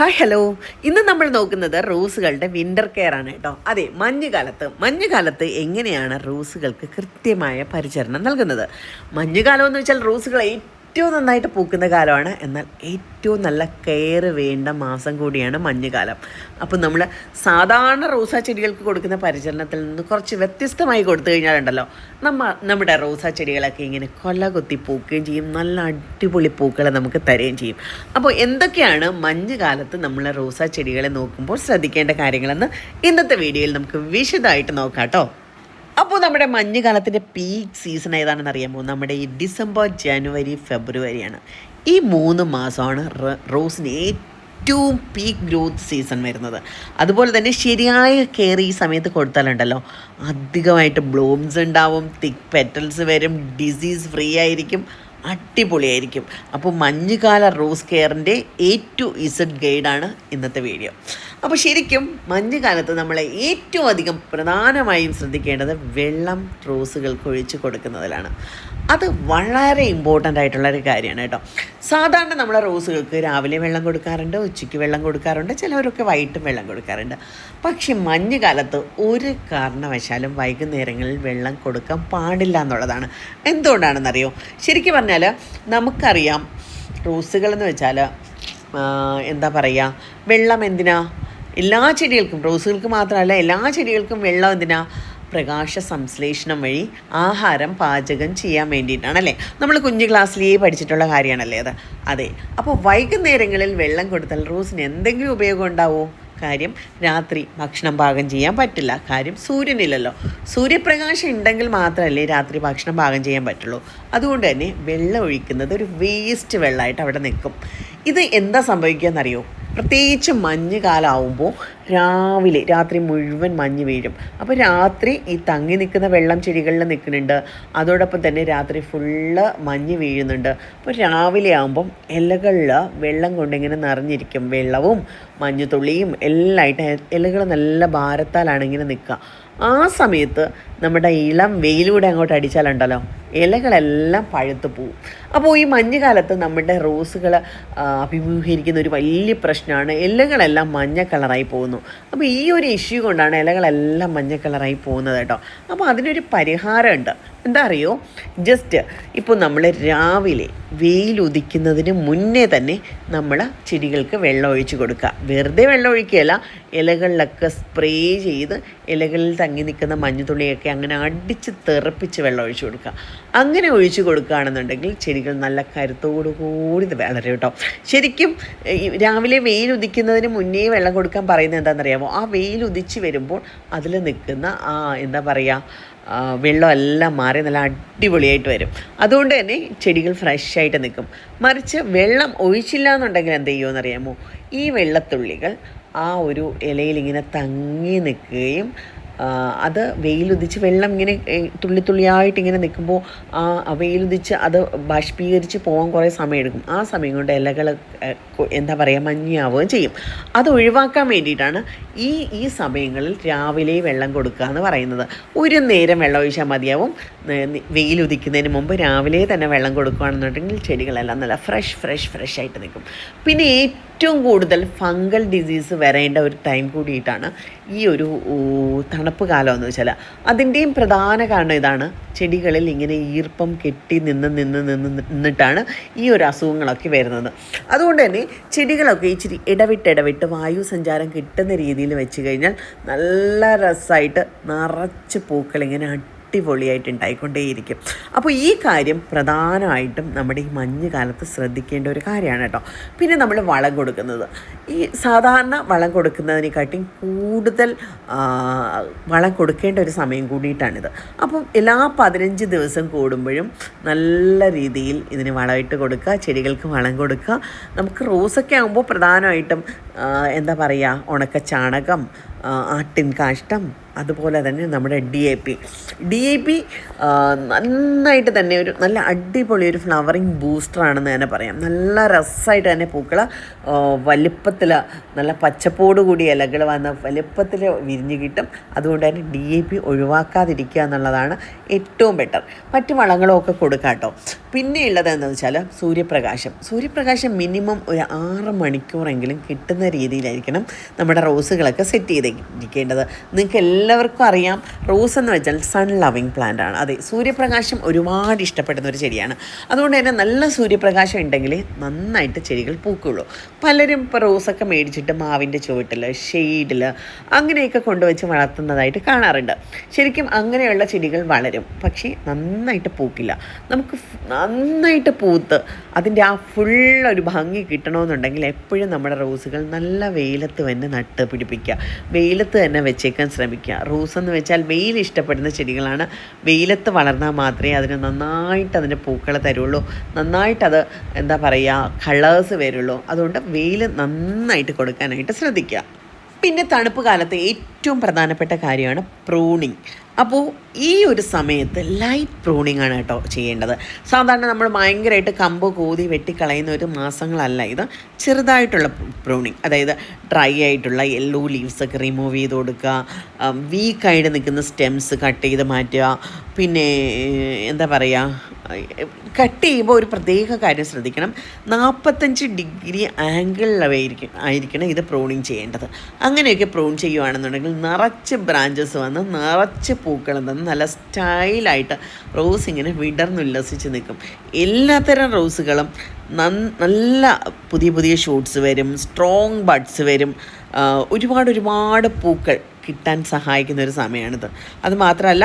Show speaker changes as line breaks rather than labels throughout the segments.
Hi hello ഇന്ന് നമ്മൾ നോക്കുന്നത് റോസുകളുടെ വിന്റർ കെയർ ആണ് കേട്ടോ. അതെ മഞ്ഞുകാലത്ത് മഞ്ഞുകാലത്ത് എങ്ങനെയാണ് റോസുകൾക്ക് കൃത്യമായ പരിചരണം നൽകുന്നത്? മഞ്ഞുകാലം എന്ന് വെച്ചാൽ റോസുകൾ ഏറ്റവും നന്നായിട്ട് പൂക്കുന്ന കാലമാണ്. എന്നാൽ ഏറ്റവും നല്ല കെയർ വേണ്ട മാസം കൂടിയാണ് മഞ്ഞുകാലം. അപ്പോൾ നമ്മൾ സാധാരണ റോസാ ചെടികൾക്ക് കൊടുക്കുന്ന പരിചരണത്തിൽ നിന്ന് കുറച്ച് വ്യത്യസ്തമായി കൊടുത്തു കഴിഞ്ഞാലുണ്ടല്ലോ നമ്മ നമ്മുടെ റോസാ ചെടികളൊക്കെ ഇങ്ങനെ കൊല കൊത്തി പൂക്കുകയും ചെയ്യും. നല്ല അടിപൊളി പൂക്കളെ നമുക്ക് തരുകയും ചെയ്യും. അപ്പോൾ എന്തൊക്കെയാണ് മഞ്ഞുകാലത്ത് നമ്മൾ റോസാ ചെടികളെ നോക്കുമ്പോൾ ശ്രദ്ധിക്കേണ്ട കാര്യങ്ങളെന്ന് ഇന്നത്തെ വീഡിയോയിൽ നമുക്ക് വിശദമായിട്ട് നോക്കാം കേട്ടോ. അപ്പോൾ നമ്മുടെ മഞ്ഞുകാലത്തിന്റെ പീക്ക് സീസൺ ഏതാണെന്ന് അറിയാമോ? നമ്മുടെ ഈ ഡിസംബർ ജനുവരി ഫെബ്രുവരിയാണ് ഈ മൂന്ന് മാസമാണ് റോസിന് ഏറ്റവും പീക്ക് ഗ്രോത്ത് സീസൺ വരുന്നത്. അതുപോലെ തന്നെ ശരിയായ കെയർ ഈ സമയത്ത് കൊടുത്താലുണ്ടല്ലോ. അധികമായിട്ട് ബ്ലൂംസ് ഉണ്ടാവും തിക്ക് പെറ്റൽസ് വരും ഡിസീസ് ഫ്രീ ആയിരിക്കും അടിപൊളിയായിരിക്കും. അപ്പോൾ മഞ്ഞുകാല റോസ് കെയറിന്റെ എ ടു ഇസഡ് ഗൈഡാണ് ഇന്നത്തെ വീഡിയോ അപ്പോൾ ശരിക്കും മഞ്ഞുകാലത്ത് നമ്മൾ ഏറ്റവും അധികം പ്രധാനമായും ശ്രദ്ധിക്കേണ്ടത് വെള്ളം റോസുകൾക്ക് ഒഴിച്ചു കൊടുക്കുന്നതിലാണ്. അത് വളരെ ഇമ്പോർട്ടന്റ് ആയിട്ടുള്ള ഒരു കാര്യമാണ് കേട്ടോ. സാധാരണ നമ്മൾ റോസുകൾക്ക് രാവിലെ വെള്ളം കൊടുക്കാറുണ്ട് ഉച്ചയ്ക്ക് വെള്ളം കൊടുക്കാറുണ്ട് ചിലവരൊക്കെ വൈകിട്ടും വെള്ളം കൊടുക്കാറുണ്ട്. പക്ഷേ മഞ്ഞുകാലത്ത് ഒരു കാരണവശാലും വൈകുന്നേരങ്ങളിൽ വെള്ളം കൊടുക്കാൻ പാടില്ല എന്നുള്ളതാണ്. എന്തുകൊണ്ടാണെന്നറിയോ? ശരിക്കും പറഞ്ഞാൽ നമുക്കറിയാം റോസുകളെന്ന് വെച്ചാൽ എന്താ പറയുക വെള്ളം എന്തിനാ? എല്ലാ ചെടികൾക്കും റോസുകൾക്ക് മാത്രമല്ല എല്ലാ ചെടികൾക്കും വെള്ളം എന്തിനാ? പ്രകാശ സംശ്ലേഷണം വഴി ആഹാരം പാചകം ചെയ്യാൻ വേണ്ടിയിട്ടാണ് അല്ലേ? നമ്മൾ കുഞ്ഞു ക്ലാസ്സിലേ പഠിച്ചിട്ടുള്ള കാര്യമാണല്ലേ അത്? അതെ. അപ്പോൾ വൈകുന്നേരങ്ങളിൽ വെള്ളം കൊടുത്താൽ റോസിന് എന്തെങ്കിലും ഉപയോഗം ഉണ്ടാവുമോ കാര്യം രാത്രി ഭക്ഷണം പാകം ചെയ്യാൻ പറ്റില്ല. കാര്യം സൂര്യനില്ലല്ലോ. സൂര്യപ്രകാശം ഉണ്ടെങ്കിൽ മാത്രമല്ലേ രാത്രി ഭക്ഷണം പാകം ചെയ്യാൻ പറ്റുള്ളൂ. അതുകൊണ്ട് തന്നെ വെള്ളം ഒഴിക്കുന്നത് ഒരു വേസ്റ്റ് വെള്ളമായിട്ട് അവിടെ നിൽക്കും. ഇത് എന്താ സംഭവിക്കുക എന്നറിയോ? പ്രത്യേകിച്ച് മഞ്ഞ് കാലമാവുമ്പോൾ രാവിലെ രാത്രി മുഴുവൻ മഞ്ഞ് വീഴും. അപ്പോൾ രാത്രി ഈ തങ്ങി നിൽക്കുന്ന വെള്ളം ചെടികളിൽ നിൽക്കുന്നുണ്ട്. അതോടൊപ്പം തന്നെ രാത്രി ഫുള്ള് മഞ്ഞ് വീഴുന്നുണ്ട്. അപ്പോൾ രാവിലെ ആകുമ്പം ഇലകളിൽ വെള്ളം കൊണ്ടിങ്ങനെ നിറഞ്ഞിരിക്കും. വെള്ളവും മഞ്ഞുതുള്ളിയും എല്ലാം ആയിട്ട് ഇലകൾ നല്ല ഭാരത്താലാണ് ഇങ്ങനെ നിൽക്കുക. ആ സമയത്ത് നമ്മുടെ ഇളം വെയിലൂടെ അങ്ങോട്ട് അടിച്ചാലുണ്ടല്ലോ ഇലകളെല്ലാം പഴുത്ത് പോവും. അപ്പോൾ ഈ മഞ്ഞുകാലത്ത് നമ്മുടെ റോസുകൾ അഭിമുഖീകരിക്കുന്ന ഒരു വലിയ പ്രശ്നമാണ് ഇലകളെല്ലാം മഞ്ഞ കളറായി പോകുന്നു. അപ്പോൾ ഈ ഒരു ഇഷ്യൂ കൊണ്ടാണ് ഇലകളെല്ലാം മഞ്ഞ കളറായി പോകുന്നത് കേട്ടോ. അപ്പോൾ അതിനൊരു പരിഹാരമുണ്ട്. എന്താ അറിയോ ജസ്റ്റ് ഇപ്പോൾ നമ്മൾ രാവിലെ വെയിൽ ഉദിക്കുന്നതിന് മുന്നേ തന്നെ നമ്മൾ ചെടികൾക്ക് വെള്ളം ഒഴിച്ച് കൊടുക്കുക വെറുതെ വെള്ളം ഒഴിക്കുകയല്ല ഇലകളിലൊക്കെ സ്പ്രേ ചെയ്ത് ഇലകളിൽ തങ്ങി നിൽക്കുന്ന മഞ്ഞുതുള്ളിയൊക്കെ അങ്ങനെ അടിച്ച് തെറപ്പിച്ച് വെള്ളം ഒഴിച്ച് കൊടുക്കുക അങ്ങനെ ഒഴിച്ച് കൊടുക്കുകയാണെന്നുണ്ടെങ്കിൽ ചെടികൾ നല്ല കരുത്തോടു കൂടി വളരും കേട്ടോ. ശരിക്കും രാവിലെ വെയിൽ ഉദിക്കുന്നതിന് മുന്നേ വെള്ളം കൊടുക്കാൻ പറയുന്നത് എന്താണെന്നറിയാമോ? ആ വെയിൽ ഉദിച്ച് വരുമ്പോൾ അതിൽ നിൽക്കുന്ന ആ എന്താ പറയുക വെള്ളമെല്ലാം മാറി നല്ല അടിപൊളിയായിട്ട് വരും. അതുകൊണ്ട് തന്നെ ചെടികൾ ഫ്രഷായിട്ട് നിൽക്കും. മറിച്ച് വെള്ളം ഒഴിച്ചില്ല എന്നുണ്ടെങ്കിൽ എന്ത് ചെയ്യുമെന്നറിയാമോ ഈ വെള്ളത്തുള്ളികൾ ആ ഒരു ഇലയിൽ ഇങ്ങനെ തങ്ങി നിൽക്കുകയും അത് വെയിലുദിച്ച് വെള്ളം ഇങ്ങനെ തുള്ളി തുള്ളിയായിട്ട് ഇങ്ങനെ നിൽക്കുമ്പോൾ ആ വെയിലുദിച്ച് അത് ബാഷ്പീകരിച്ച് പോകാൻ കുറേ സമയമെടുക്കും. ആ സമയം കൊണ്ട് ഇലകൾ എന്താ പറയുക മഞ്ഞാവുകയും ചെയ്യും. അത് ഒഴിവാക്കാൻ വേണ്ടിയിട്ടാണ് ഈ ഈ സമയങ്ങളിൽ രാവിലെ വെള്ളം കൊടുക്കുക എന്ന് പറയുന്നത്. ഒരു നേരം വെള്ളം ഒഴിച്ചാൽ മതിയാവും. വെയിലുദിക്കുന്നതിന് മുമ്പ് രാവിലെ തന്നെ വെള്ളം കൊടുക്കുകയാണെന്നുണ്ടെങ്കിൽ ചെടികളെല്ലാം നല്ല ഫ്രഷ് ഫ്രഷ് ഫ്രഷ് ആയിട്ട് നിൽക്കും. പിന്നെ ഏറ്റവും കൂടുതൽ ഫംഗൽ ഡിസീസ് വരേണ്ട ഒരു ടൈം കൂടിയിട്ടാണ് ഈ ഒരു തണുപ്പ് കാലം എന്ന് വെച്ചാൽ അതിന്റെയും പ്രധാന കാരണം ഇതാണ്. ചെടികളിൽ ഇങ്ങനെ ഈർപ്പം കെട്ടി നിന്ന് നിന്ന് നിന്ന് നിന്നിട്ടാണ് ഈ ഒരു അസുഖങ്ങളൊക്കെ വരുന്നത്. അതുകൊണ്ട് തന്നെ ചെടികളൊക്കെ ഇച്ചിരി ഇടവിട്ട് ഇടവിട്ട് വായു സഞ്ചാരം കിട്ടുന്ന രീതിയിൽ വെച്ച് കഴിഞ്ഞാൽ നല്ല രസമായിട്ട് നിറച്ച് പൂക്കൾ ഇങ്ങനെ അടിപൊളിയായിട്ട് ഉണ്ടായിക്കൊണ്ടേയിരിക്കും അപ്പോൾ ഈ കാര്യം പ്രധാനമായിട്ടും നമ്മുടെ ഈ മഞ്ഞ് കാലത്ത് ശ്രദ്ധിക്കേണ്ട ഒരു കാര്യമാണ് കേട്ടോ. പിന്നെ നമ്മൾ വളം കൊടുക്കുന്നത്. ഈ സാധാരണ വളം കൊടുക്കുന്നതിനെക്കാട്ടിയും കൂടുതൽ വളം കൊടുക്കേണ്ട ഒരു സമയം കൂടിയിട്ടാണിത്. അപ്പം എല്ലാ പതിനഞ്ച് ദിവസം കൂടുമ്പോഴും നല്ല രീതിയിൽ ഇതിന് വളമിട്ട് കൊടുക്കുക ചെടികൾക്ക് വളം കൊടുക്കുക. നമുക്ക് റോസൊക്കെ ആകുമ്പോൾ പ്രധാനമായിട്ടും എന്താ പറയുക ഉണക്ക ചാണകം ആട്ടിൻ കാഷ്ടം അതുപോലെ തന്നെ നമ്മുടെ D A P D A P നന്നായിട്ട് തന്നെ ഒരു നല്ല അടിപൊളി ഒരു ഫ്ലവറിങ് ബൂസ്റ്ററാണെന്ന് തന്നെ പറയാം. നല്ല രസമായിട്ട് തന്നെ പൂക്കൾ വലിപ്പത്തിൽ നല്ല പച്ചപ്പോട് കൂടി ഇലകൾ വന്ന വലിപ്പത്തിൽ വിരിഞ്ഞ് കിട്ടും. അതുകൊണ്ട് തന്നെ ഡി എ പി ഒഴിവാക്കാതിരിക്കുക എന്നുള്ളതാണ് ഏറ്റവും ബെറ്റർ മറ്റു വളങ്ങളൊക്കെ ഒക്കെ കൊടുക്കാം കേട്ടോ. പിന്നെ ഉള്ളത് എന്താണെന്ന് വെച്ചാൽ സൂര്യപ്രകാശം. സൂര്യപ്രകാശം മിനിമം ഒരു ആറ് മണിക്കൂറെങ്കിലും കിട്ടുന്ന രീതിയിലായിരിക്കണം നമ്മുടെ റോസുകളൊക്കെ സെറ്റ് ചെയ്തിരിക്കേണ്ടത് നിങ്ങൾക്ക് എല്ലാവർക്കും അറിയാം. റോസ് എന്ന് വെച്ചാൽ സൺ ലവിങ് പ്ലാന്റ് ആണ്. അതെ സൂര്യപ്രകാശം ഒരുപാട് ഇഷ്ടപ്പെടുന്ന ഒരു ചെടിയാണ്. അതുകൊണ്ട് തന്നെ നല്ല സൂര്യപ്രകാശം ഉണ്ടെങ്കിൽ നന്നായിട്ട് ചെടികൾ പൂക്കുള്ളൂ. പലരും ഇപ്പോൾ റോസൊക്കെ മേടിച്ചിട്ട് മാവിന്റെ ചുവട്ടിൽ ഷെയ്ഡിൽ അങ്ങനെയൊക്കെ കൊണ്ടുവച്ച് വളർത്തുന്നതായിട്ട് കാണാറുണ്ട്. ശരിക്കും അങ്ങനെയുള്ള ചെടികൾ വളരും പക്ഷേ നന്നായിട്ട് പൂക്കില്ല. നമുക്ക് നന്നായിട്ട് പൂത്ത് അതിന്റെ ആ ഫുൾ ഒരു ഭംഗി കിട്ടണമെന്നുണ്ടെങ്കിൽ എപ്പോഴും നമ്മുടെ റോസുകൾ നല്ല വെയിലത്ത് തന്നെ നട്ട് പിടിപ്പിക്കുക. വെയിലത്ത് തന്നെ വെച്ചേക്കാൻ ശ്രമിക്കുക. റോസ് എന്ന് വെച്ചാൽ വെയിൽ ഇഷ്ടപ്പെടുന്ന ചെടികളാണ്. വെയിലത്ത് വളർന്നാൽ മാത്രമേ അതിന് നന്നായിട്ട് അതിന്റെ പൂക്കൾ തരുള്ളൂ. നന്നായിട്ടത് എന്താ പറയുക കളേഴ്സ് വരുള്ളൂ. അതുകൊണ്ട് വെയിൽ നന്നായിട്ട് കൊടുക്കാനായിട്ട് ശ്രദ്ധിക്കുക. പിന്നെ തണുപ്പ് കാലത്ത് ഏറ്റവും പ്രധാനപ്പെട്ട കാര്യമാണ് പ്രൂണിങ് അപ്പോൾ ഈ ഒരു സമയത്ത് ലൈറ്റ് പ്രൂണിങ് ആണ് കേട്ടോ ചെയ്യേണ്ടത്. സാധാരണ നമ്മൾ ഭയങ്കരമായിട്ട് കമ്പ് കൂതി വെട്ടിക്കളയുന്ന ഒരു മാസങ്ങളല്ല ഇത്. ചെറുതായിട്ടുള്ള പ്രൂണിങ് അതായത് ഡ്രൈ ആയിട്ടുള്ള യെല്ലോ ലീവ്സൊക്കെ റിമൂവ് ചെയ്ത് കൊടുക്കുക വീക്കായിട്ട് നിൽക്കുന്ന സ്റ്റെംസ് കട്ട് ചെയ്ത് മാറ്റുക പിന്നെ എന്താ പറയുക കട്ട് ചെയ്യുമ്പോൾ ഒരു പ്രത്യേക കാര്യം ശ്രദ്ധിക്കണം. നാൽപ്പത്തഞ്ച് ഡിഗ്രി ആംഗിളിലായിരിക്കും ആയിരിക്കണം ഇത് പ്രൂണിങ് ചെയ്യേണ്ടത്. അങ്ങനെയൊക്കെ പ്രൂൺ ചെയ്യുകയാണെന്നുണ്ടെങ്കിൽ നിറച്ച് ബ്രാഞ്ചസ് വന്ന് നിറച്ച് പൂക്കൾ തന്ന് നല്ല സ്റ്റൈലായിട്ട് റോസ് ഇങ്ങനെ വിടർന്നുല്ലസിച്ച് നിൽക്കും. എല്ലാത്തരം റോസുകളും നല്ല പുതിയ പുതിയ ഷൂട്ട്സ് വരും സ്ട്രോങ് ബഡ്സ് വരും. ഒരുപാട് ഒരുപാട് പൂക്കൾ കിട്ടാൻ സഹായിക്കുന്ന ഒരു സമയമാണിത്. അതുമാത്രമല്ല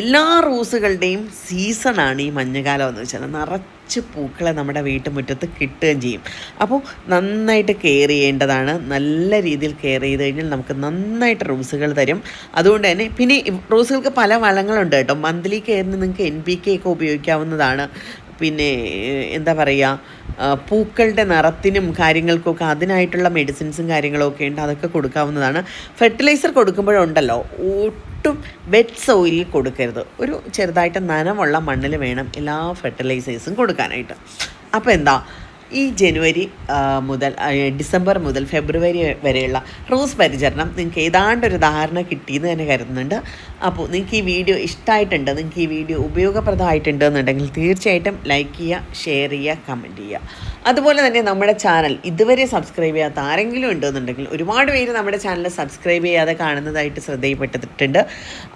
എല്ലാ റോസുകളുടെയും സീസണാണ് ഈ മഞ്ഞുകാലം എന്ന് വെച്ചാൽ. നിറച്ച് പൂക്കളെ നമ്മുടെ വീട്ടുമുറ്റത്ത് കിട്ടുകയും ചെയ്യും. അപ്പോൾ നന്നായിട്ട് കെയർ ചെയ്യേണ്ടതാണ്. നല്ല രീതിയിൽ കെയർ ചെയ്ത് കഴിഞ്ഞാൽ നമുക്ക് നന്നായിട്ട് റോസുകൾ തരും. അതുകൊണ്ട് തന്നെ പിന്നെ റോസുകൾക്ക് പല വളങ്ങളുണ്ട് കേട്ടോ. മന്ത്ലി കെയറിന് നിങ്ങൾക്ക് എൻ പി കെ ഒക്കെ ഉപയോഗിക്കാവുന്നതാണ്. പിന്നെ എന്താ പറയുക പൂക്കളുടെ നിറത്തിനും കാര്യങ്ങൾക്കൊക്കെ അതിനായിട്ടുള്ള മെഡിസിൻസും കാര്യങ്ങളൊക്കെ ഉണ്ട്. അതൊക്കെ കൊടുക്കാവുന്നതാണ്. ഫെർട്ടിലൈസർ കൊടുക്കുമ്പോഴുണ്ടല്ലോ ഒട്ടും വെറ്റ് സോയിലിൽ കൊടുക്കരുത്. ഒരു ചെറുതായിട്ട് നനമുള്ള മണ്ണിൽ വേണം എല്ലാ ഫെർട്ടിലൈസേഴ്സും കൊടുക്കാനായിട്ട്. അപ്പോൾ എന്താ? ഈ ജനുവരി മുതൽ ഡിസംബർ മുതൽ ഫെബ്രുവരി വരെയുള്ള റോസ് പരിചരണം നിങ്ങൾക്ക് ഏതാണ്ട് ഒരു ധാരണ കിട്ടിയെന്ന് തന്നെ കരുതുന്നുണ്ട്. അപ്പോൾ നിങ്ങൾക്ക് ഈ വീഡിയോ ഇഷ്ടമായിട്ടുണ്ട് നിങ്ങൾക്ക് ഈ വീഡിയോ ഉപയോഗപ്രദമായിട്ടുണ്ട് എന്നുണ്ടെങ്കിൽ തീർച്ചയായിട്ടും ലൈക്ക് ചെയ്യുക ഷെയർ ചെയ്യുക കമന്റ് ചെയ്യുക. അതുപോലെ തന്നെ നമ്മുടെ ചാനൽ ഇതുവരെ സബ്സ്ക്രൈബ് ചെയ്യാത്ത ആരെങ്കിലും ഉണ്ടെന്നുണ്ടെങ്കിൽ ഒരുപാട് പേര് നമ്മുടെ ചാനൽ സബ്സ്ക്രൈബ് ചെയ്യാതെ കാണുന്നതായിട്ട് ശ്രദ്ധയിൽപ്പെട്ടിട്ടുണ്ട്.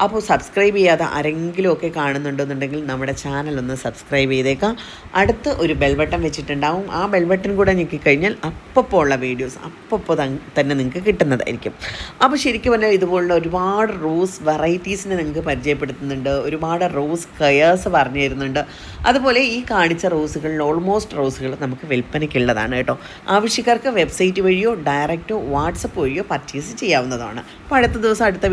അപ്പോൾ സബ്സ്ക്രൈബ് ചെയ്യാതെ ആരെങ്കിലും ഒക്കെ കാണുന്നുണ്ടെന്നുണ്ടെങ്കിൽ നമ്മുടെ ചാനൽ ഒന്ന് സബ്സ്ക്രൈബ് ചെയ്തേക്കാം. അടുത്ത് ഒരു ബെൽബട്ടൺ വെച്ചിട്ടുണ്ടാവും. ആ ബെൽബട്ടൺ കൂടെ ഞെക്കിക്കഴിഞ്ഞാൽ അപ്പോൾ ഉള്ള വീഡിയോസ് അപ്പോൾ തന്നെ നിങ്ങൾക്ക് കിട്ടുന്നതായിരിക്കും. അപ്പോൾ ശരിക്കും പറഞ്ഞാൽ ഇതുപോലുള്ള ഒരുപാട് റോസ് വെറൈറ്റീസിനെ നിങ്ങൾക്ക് പരിചയപ്പെടുത്തുന്നുണ്ട് ഒരുപാട് റോസ് കയേഴ്സ് പറഞ്ഞു തരുന്നുണ്ട്. അതുപോലെ ഈ കാണിച്ച റോസുകളിൽ ഓൾമോസ്റ്റ് റോസുകൾ നമുക്ക് വിൽപ്പനയ്ക്കുള്ളതാണ് കേട്ടോ. ആവശ്യക്കാർക്ക് വെബ്സൈറ്റ് വഴിയോ ഡയറക്റ്റോ വാട്സപ്പ് വഴിയോ പർച്ചേസ് ചെയ്യാവുന്നതാണ്. അപ്പോൾ അടുത്ത ദിവസം അടുത്ത